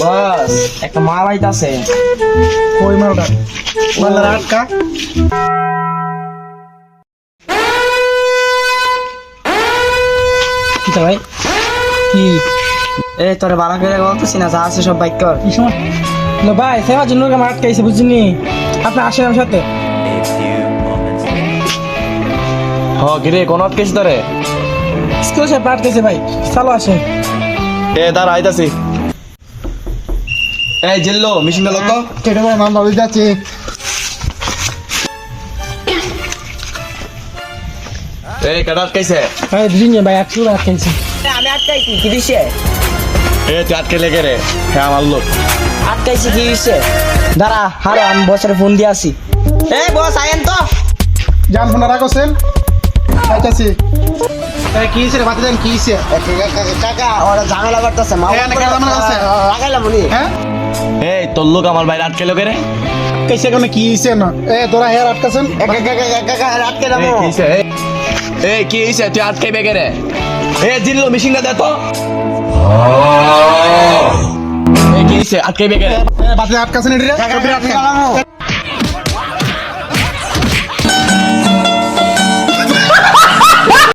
বস একটা মাল আইতাছে। কই মালটা? মালটা আটকা? কি ভাই? কি? এ তোরে বালা করে বলতেছি না যা আছে সব বাইক কর। কি সময়? না ভাই সেবার জন্য আমার আটকাইছে বুঝছিনি আপনি আসেন আমার সাথে। হ গিরে কোন আটকেছি তোরে? স্কুল সাহেব আটকাইছে ভাই চালো আসেন। এ দাঁড়া আইতাছি। এই জিল্লো মেশিনটা লোক কেটে ভাই মামলা হয়ে যাচ্ছে। এই কাটা আটকাইছে? ভাই দুদিন ভাই একশো আটকাইছে আমি আটকাইছি কি দিছে? এ তুই আটকে লেগে রে? হ্যাঁ আমার লোক। আটকাইছি কি দিছে? দাঁড়া হারো আমি বসের ফোন দিয়ে আসি। এই বস আয়েন তো। জান ফোন রাখছেন আইতাছি। কি রে বাতি দেন কি হইছে কাকা ওরা ঝামেলা করতেছে মা লাগাইলাম উনি। হ্যাঁ? এই তোর লোক আমার বাইরে আটকে লেগে রে। কেসে কোন কি হইছে না এ তোরা হেয়ার আটকাছেন? কাকা আটকে যাব? এই, এই কি হইছে তুই আটকে বেগে রে। এ জিল্লো মেশিনটা দে তো। এই কি হইছে আটকে বেগে বাতি আটকাছেন এটি